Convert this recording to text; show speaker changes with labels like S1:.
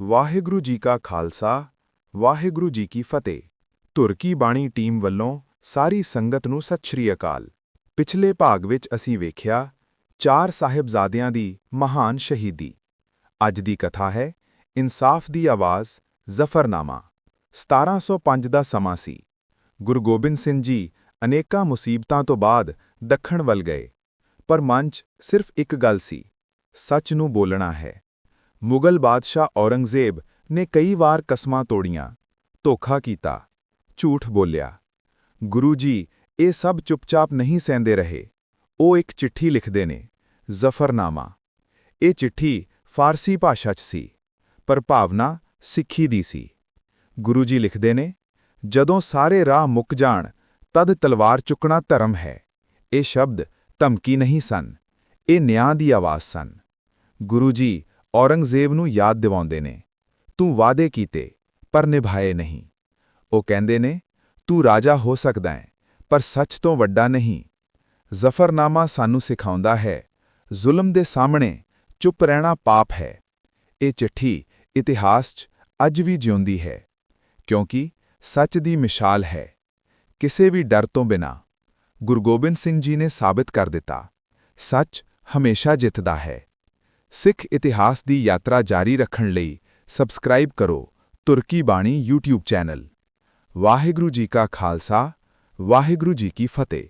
S1: ਵਾਹਿਗੁਰੂ ਜੀ ਕਾ ਖਾਲਸਾ, ਵਾਹਿਗੁਰੂ ਜੀ ਕੀ ਫਤਿਹ। ਤੁਰਕੀ ਬਾਣੀ ਟੀਮ ਵੱਲੋਂ ਸਾਰੀ ਸੰਗਤ ਨੂੰ ਸਤਿ ਸ਼੍ਰੀ ਅਕਾਲ। ਪਿਛਲੇ ਭਾਗ ਵਿੱਚ ਅਸੀਂ ਵੇਖਿਆ ਚਾਰ ਸਾਹਿਬਜ਼ਾਦਿਆਂ ਦੀ ਮਹਾਨ ਸ਼ਹੀਦੀ। ਅੱਜ ਦੀ ਕਥਾ ਹੈ ਇਨਸਾਫ ਦੀ ਆਵਾਜ਼, ਜ਼ਫਰਨਾਮਾ। 1705 ਦਾ ਸਮਾਂ ਸੀ। ਗੁਰੂ ਗੋਬਿੰਦ ਸਿੰਘ ਜੀ ਅਨੇਕਾਂ ਮੁਸੀਬਤਾਂ ਤੋਂ ਬਾਅਦ ਦੱਖਣ ਵੱਲ ਗਏ। ਪਰ ਮਨ 'ਚ ਸਿਰਫ ਇੱਕ ਗੱਲ ਸੀ, ਸੱਚ ਨੂੰ ਬੋਲਣਾ ਹੈ। ਮੁਗਲ ਬਾਦਸ਼ਾਹ ਔਰੰਗਜ਼ੇਬ ਨੇ ਕਈ ਵਾਰ ਕਸਮਾਂ ਤੋੜੀਆਂ। ਧੋਖਾ ਕੀਤਾ। ਝੂਠ ਬੋਲਿਆ। ਗੁਰੂ ਜੀ, ਇਹ ਸਭ ਚੁੱਪਚਾਪ ਨਹੀਂ ਸਹਿੰਦੇ ਰਹੇ। ਉਹ ਇੱਕ ਚਿੱਠੀ ਲਿਖਦੇ ਨੇ, ਜ਼ਫਰਨਾਮਾ। ਇਹ ਚਿੱਠੀ ਫਾਰਸੀ ਭਾਸ਼ਾ 'ਚ ਸੀ, ਪਰ ਭਾਵਨਾ ਸਿੱਖੀ ਦੀ ਸੀ। ਗੁਰੂ ਜੀ ਲਿਖਦੇ ਨੇ, ਜਦੋਂ ਸਾਰੇ ਰਾਹ ਮੁੱਕ ਜਾਣ, ਤਦ ਤਲਵਾਰ ਚੁੱਕਣਾ ਧਰਮ ਹੈ। ਇਹ ਸ਼ਬਦ ਧਮਕੀ ਨਹੀਂ ਸਨ, ਇਹ ਨਿਆਂ ਦੀ ਆਵਾਜ਼ ਸਨ। ਗੁਰੂ ਜੀ ਔਰੰਗਜ਼ੇਬ ਨੂੰ ਯਾਦ ਦਿਵਾਉਂਦੇ ਨੇ, ਤੂੰ ਵਾਅਦੇ ਕੀਤੇ, ਪਰ ਨਿਭਾਏ ਨਹੀਂ। ਉਹ ਕਹਿੰਦੇ ਨੇ, ਤੂੰ ਰਾਜਾ ਹੋ ਸਕਦਾ ਹੈ, ਪਰ ਸੱਚ ਤੋਂ ਵੱਡਾ ਨਹੀਂ। ਜ਼ਫਰਨਾਮਾ ਸਾਨੂੰ ਸਿਖਾਉਂਦਾ ਹੈ, ਜ਼ੁਲਮ ਦੇ ਸਾਹਮਣੇ ਚੁੱਪ ਰਹਿਣਾ ਪਾਪ ਹੈ। ਇਹ ਚਿੱਠੀ ਇਤਿਹਾਸ 'ਚ ਅੱਜ ਵੀ ਜਿਉਂਦੀ ਹੈ, ਕਿਉਂਕਿ ਸੱਚ ਦੀ ਮਿਸਾਲ ਹੈ, ਕਿਸੇ ਵੀ ਡਰ ਤੋਂ ਬਿਨਾ। ਗੁਰੂ ਗੋਬਿੰਦ ਸਿੰਘ ਜੀ ਨੇ ਸਾਬਤ ਕਰ ਦਿੱਤਾ, ਸੱਚ ਹਮੇਸ਼ਾ ਜਿੱਤਦਾ ਹੈ। ਸਿੱਖ ਇਤਿਹਾਸ ਦੀ ਯਾਤਰਾ ਜਾਰੀ ਰੱਖਣ ਲਈ ਸਬਸਕ੍ਰਾਈਬ ਕਰੋ ਤੁਰਕੀ ਬਾਣੀ YouTube ਚੈਨਲ। ਵਾਹਿਗੁਰੂ ਜੀ ਕਾ ਖਾਲਸਾ, ਵਾਹਿਗੁਰੂ ਜੀ ਕੀ ਫਤਿਹ।